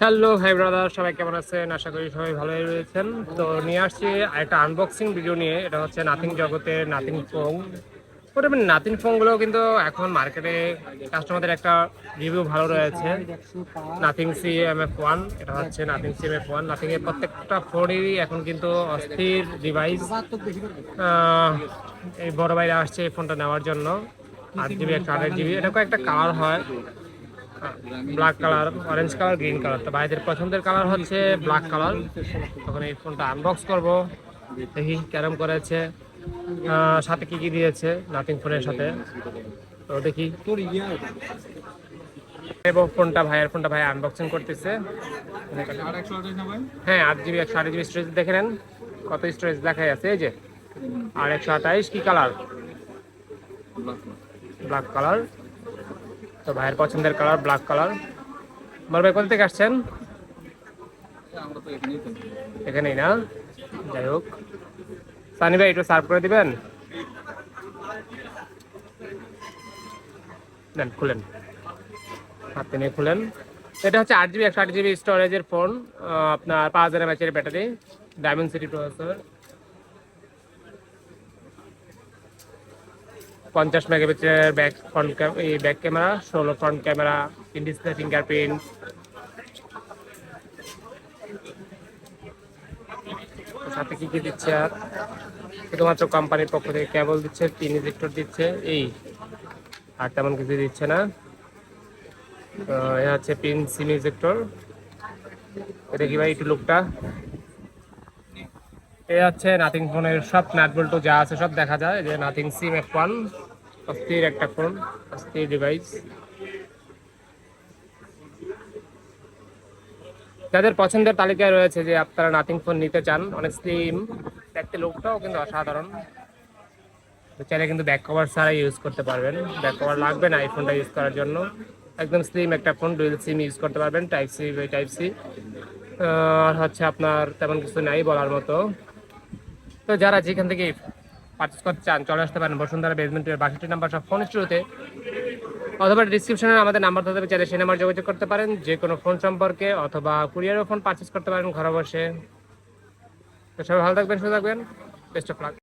Hello, high brother, সবাই কেমন আছেন? আশা করি সবাই ভালোই রয়েছেন। তো নিয়ে আসছি একটা আনবক্সিং ভিডিও নিয়ে। এটা হচ্ছে নাথিং জগতের নাথিং ফোন মোটামুটি নাথিং ফোনগুলো কিন্তু এখন মার্কেটে কাস্টমারদের একটা রিভিউ ভালো রয়েছে। Nothing C M F one এটা হচ্ছে Nothing C M F one Nothing এর প্রত্যেকটা ফোনেরই এখন কিন্তু অস্থির ডিভাইস এই বড় বাইরে আসছে এই ফোনটা নেওয়ার জন্য। আট জিবি একশো আঠাশ জিবি এটা কয়েকটা কালার হয়। Black colour orange colour green colour তো ভাইদের পছন্দের কালার হচ্ছে ব্ল্যাক কালার তখন এই ফোনটা আনবক্স করব। দেখি ক্যারম করেছে। সাথে কি কি দিয়েছে নাথিং ফোনের সাথে। তো দেখি। এবং ফোনটা ভাইয়ের ফোনটা ভাই আনবক্সিং করতেছে। হ্যাঁ আট জিবি একশো আট জিবি স্টোরেজ দেখে নেন। কত স্টোরেজ দেখাই আছে, এই যে। আর একশো আঠাইশ কি কালার ব্ল্যাক কালার তো ভাইয়ের পছন্দের কালার ব্ল্যাক কালার বল ভাই কোথা থেকে আসছেন? এখানেই না? যাই হোক। সানি ভাই, একটু সার্ভ করে দিবেন? নেন, খুলেন। হাতে নিয়ে খুলেন। এটা হচ্ছে আট জিবি একশো আট জিবি স্টোরেজের ফোন আপনার পাঁচ হাজার এমএচের ব্যাটারি ডায়মন্ড সিটি প্রসেসর পঞ্চাশ মেগাপিক্সেলের ব্যাক ফ্রন্ট এই ব্যাক ক্যামেরা ষোলো front camera in display fingerprint সাথে কি কি দিচ্ছে আর? শুধুমাত্র কোম্পানির পক্ষ থেকে কেবল দিচ্ছে তিন ইজেক্টর দিচ্ছে, এই। আর তেমন কিছু দিচ্ছে না। এ হচ্ছে পিন সিম ইজেক্টর দেখি ভাই, একটু লুকটা এ হচ্ছে নাথিং ফোনের সব নাট যা আছে সব দেখা যায়, যে নাথিং সিম এফ ওয়ান, অস্থির একটা ফোন, অস্থির ডিভাইস যাদের পছন্দের তালিকায় রয়েছে যে আপনারা নাথিং ফোন নিতে চান, অনেক স্লিম দেখতে লোকটাও কিন্তু অসাধারণ। চাইলে কিন্তু ব্যাক কভার ছাড়া ইউজ করতে পারবেন। ব্যাক কভার লাগবে না এই ফোনটা ইউজ করার জন্য। একদম স্লিম একটা ফোন ডুয়েল সিম ইউজ করতে পারবেন টাইপ সি টাইপ সি আর হচ্ছে আপনার তেমন কিছু নাই বলার মতো। তো যারা যেখান থেকে পারচেস করতে চান, চলে আসতে পারেন বসুন্ধরা বেসমেন্টের বাষট্টি নাম্বার সব ফোন স্টুডিওতে অথবা ডিসক্রিপশনে আমাদের নাম্বার থাকতে চাইলে সেই নাম্বার যোগাযোগ করতে পারেন। যে কোনো ফোন সম্পর্কে অথবা কুরিয়ারও ফোন পারচেস করতে পারেন ঘরে বসে। তো সবাই ভালো থাকবেন, সুস্থ থাকবেন। Best of luck